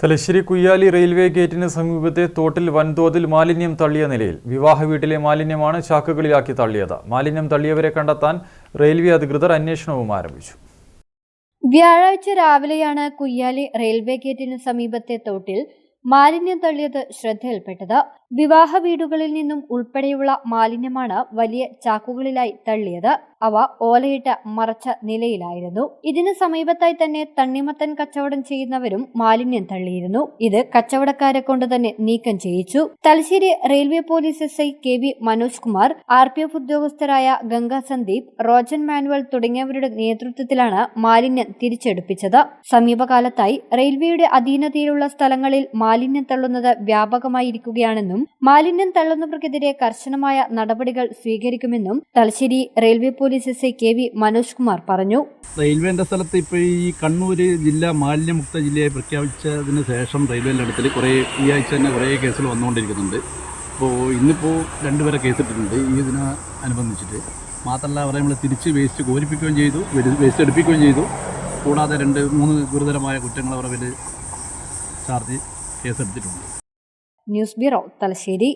Thalassery Kuyyali railway ഗേറ്റിന് സമീപത്തെ തോട്ടിൽ വൻതോതിൽ മാലിന്യം തള്ളിയ നിലയിൽ വിവാഹ വീട്ടിലെ മാലിന്യമാണ് ചാക്കുകളിലാക്കി തള്ളിയത്. മാലിന്യം തള്ളിയവരെ കണ്ടെത്താൻ റെയിൽവേ അധികൃതർ അന്വേഷണവും ആരംഭിച്ചു. വ്യാഴാഴ്ച രാവിലെയാണ് കുയ്യാലി റെയിൽവേ ഗേറ്റിന് സമീപത്തെ തോട്ടിൽ മാലിന്യം തള്ളിയത് ശ്രദ്ധയിൽപ്പെട്ടത്. വിവാഹ വീടുകളിൽ നിന്നും ഉൾപ്പെടെയുള്ള മാലിന്യമാണ് വലിയ ചാക്കുകളിലായി തള്ളിയത്. അവ ഓലയിട്ട് മറച്ച നിലയിലായിരുന്നു. ഇതിന് സമീപത്തായി തന്നെ തണ്ണിമത്തൻ കച്ചവടം ചെയ്യുന്നവരും മാലിന്യം തള്ളിയിരുന്നു. ഇത് കച്ചവടക്കാരെ കൊണ്ട് തന്നെ നീക്കം ചെയ്യിച്ചു. Thalassery railway police S I K V Manoj Kumar R P F ഉദ്യോഗസ്ഥരായ Ganga Sandeep Rojan Manuel തുടങ്ങിയവരുടെ നേതൃത്വത്തിലാണ് മാലിന്യം തിരിച്ചെടുപ്പിച്ചത്. സമീപകാലത്തായി റെയിൽവേയുടെ അധീനതയിലുള്ള സ്ഥലങ്ങളിൽ മാലിന്യം തള്ളുന്നത് വ്യാപകമായിരിക്കുകയാണെന്നും മാലിന്യം തള്ളുന്നവർക്കെതിരെ കർശനമായ നടപടികൾ സ്വീകരിക്കുമെന്നും Thalassery railway police S I K V Manoj Kumar പറഞ്ഞു. റെയിൽവേന്റെ സ്ഥലത്ത് ഇപ്പോൾ ഈ കണ്ണൂർ ജില്ല മാലിന്യമുക്ത ജില്ലയായി പ്രഖ്യാപിച്ചതിന് ശേഷം റെയിൽവേന്റെ അടുത്തിൽ കുറേ ഈ ആഴ്ച തന്നെ കുറേ കേസുകൾ വന്നുകൊണ്ടിരിക്കുന്നുണ്ട്. ഇപ്പോൾ ഇന്നിപ്പോൾ രണ്ടുപേരെ കേസിട്ടിട്ടുണ്ട് ഈ ഇതിനെ അനുബന്ധിച്ചിട്ട് മാത്രമല്ല അവരെ നമ്മൾ തിരിച്ച് വേസ്റ്റ് കോരിപ്പിക്കുകയും ചെയ്തു വേസ്റ്റ് എടുപ്പിക്കുകയും ചെയ്തു. കൂടാതെ രണ്ട് മൂന്ന് ഗുരുതരമായ കുറ്റങ്ങൾ അവരുടെ ചാർജ് കേസെടുത്തിട്ടുണ്ട്. News bureau Thalassery.